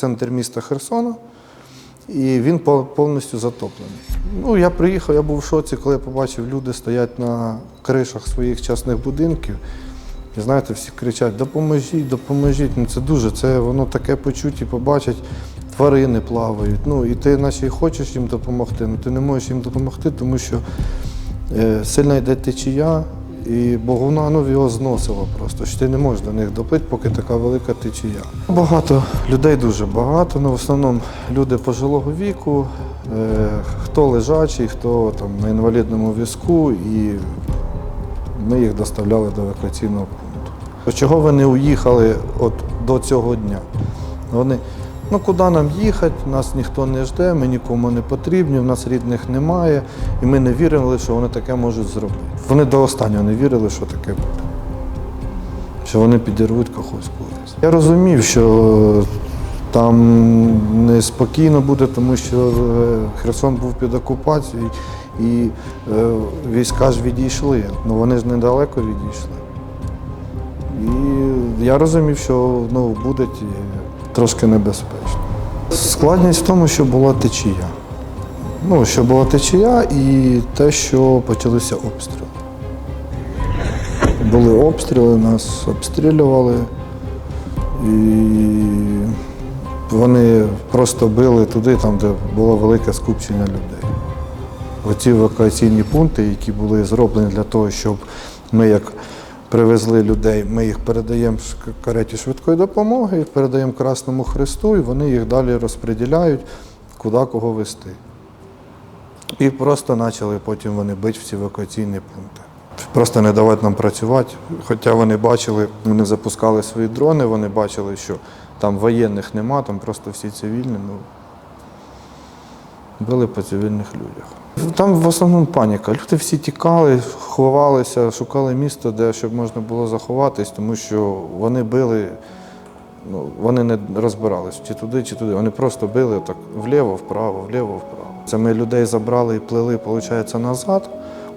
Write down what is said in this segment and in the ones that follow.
центр міста Херсона, і він повністю затоплений. Ну, я приїхав, я був в шоці, коли я побачив, люди стоять на кришах своїх частних будинків. І знаєте, всі кричать: допоможіть, допоможіть. Ну це дуже, це воно таке почуть і побачать. Тварини плавають. Ну і ти наче і хочеш їм допомогти, але ти не можеш їм допомогти, тому що е, сильно йде течія, і бо ну, його зносила просто. Що ти не можеш до них доплити, поки така велика течія. Багато людей дуже багато, ну в основному люди пожилого віку, е, хто лежачий, хто там на інвалідному візку, і ми їх доставляли до евакуаційного пункту. Чого ви не уїхали от до цього дня? Вони, ну куди нам їхати, нас ніхто не жде, ми нікому не потрібні, в нас рідних немає, і ми не вірили, що вони таке можуть зробити. Вони до останнього не вірили, що таке буде. Що вони підірвуть Каховську ГЕС. Я розумів, що там неспокійно буде, тому що е, Херсон був під окупацією і е, війська ж відійшли. Ну вони ж недалеко відійшли. І я розумів, що ну, буде ті- трошки небезпечно. Складність в тому, що була течія. Ну, що була течія і те, що почалися обстріли. Були обстріли, нас обстрілювали. І вони просто били туди, там, де було велике скупчення людей. Оці евакуаційні пункти, які були зроблені для того, щоб ми як привезли людей, ми їх передаємо ш- кареті швидкої допомоги, передаємо Красному Христу, і вони їх далі розподіляють, куди кого вести. І просто почали потім вони бити в ці евакуаційні пункти. Просто не давати нам працювати. Хоча вони бачили, вони запускали свої дрони, вони бачили, що там воєнних нема, там просто всі цивільні. Ну, били по цивільних людях. Там в основному паніка. Люди всі тікали, ховалися, шукали місто, де щоб можна було заховатись, тому що вони били, ну, вони не розбирались чи туди, чи туди. Вони просто били так вліво, вправо, вліво, вправо. Це ми людей забрали і плели, виходить, назад.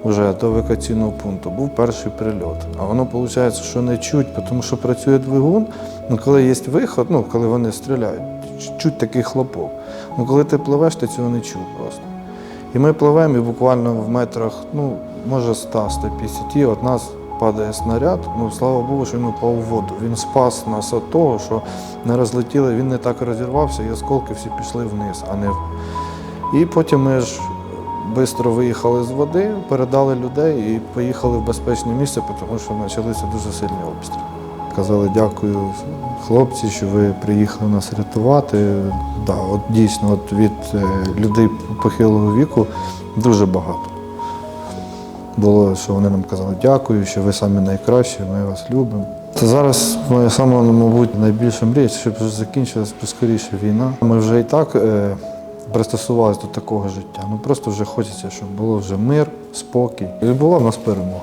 Уже до евакуаційного пункту був перший прильот. А воно виходить, що не чуть, тому що працює двигун. Ну, коли є виход, ну коли вони стріляють, чуть такий хлопок. Ну коли ти пливеш, ти цього не чув просто. І ми пливемо, і буквально в метрах, ну, може 100-150 від нас падає снаряд. Ну, слава Богу, що він упав у воду. Він спас нас від того, що не розлетіли, він не так розірвався, і осколки всі пішли вниз, а не в. І потім ми ж швидко виїхали з води, передали людей і поїхали в безпечне місце, тому що почалися дуже сильні обстріли. Казали, дякую, хлопці, що ви приїхали нас рятувати. Да, от дійсно, от від е, людей похилого віку дуже багато. Було, що вони нам казали дякую, що ви самі найкращі, ми вас любимо. Це зараз моя сама, мабуть, найбільша мрія, щоб вже закінчилась поскоріше війна. Ми вже і так е, пристосувалися до такого життя. Ну просто вже хочеться, щоб було вже мир, спокій. І була в нас перемога.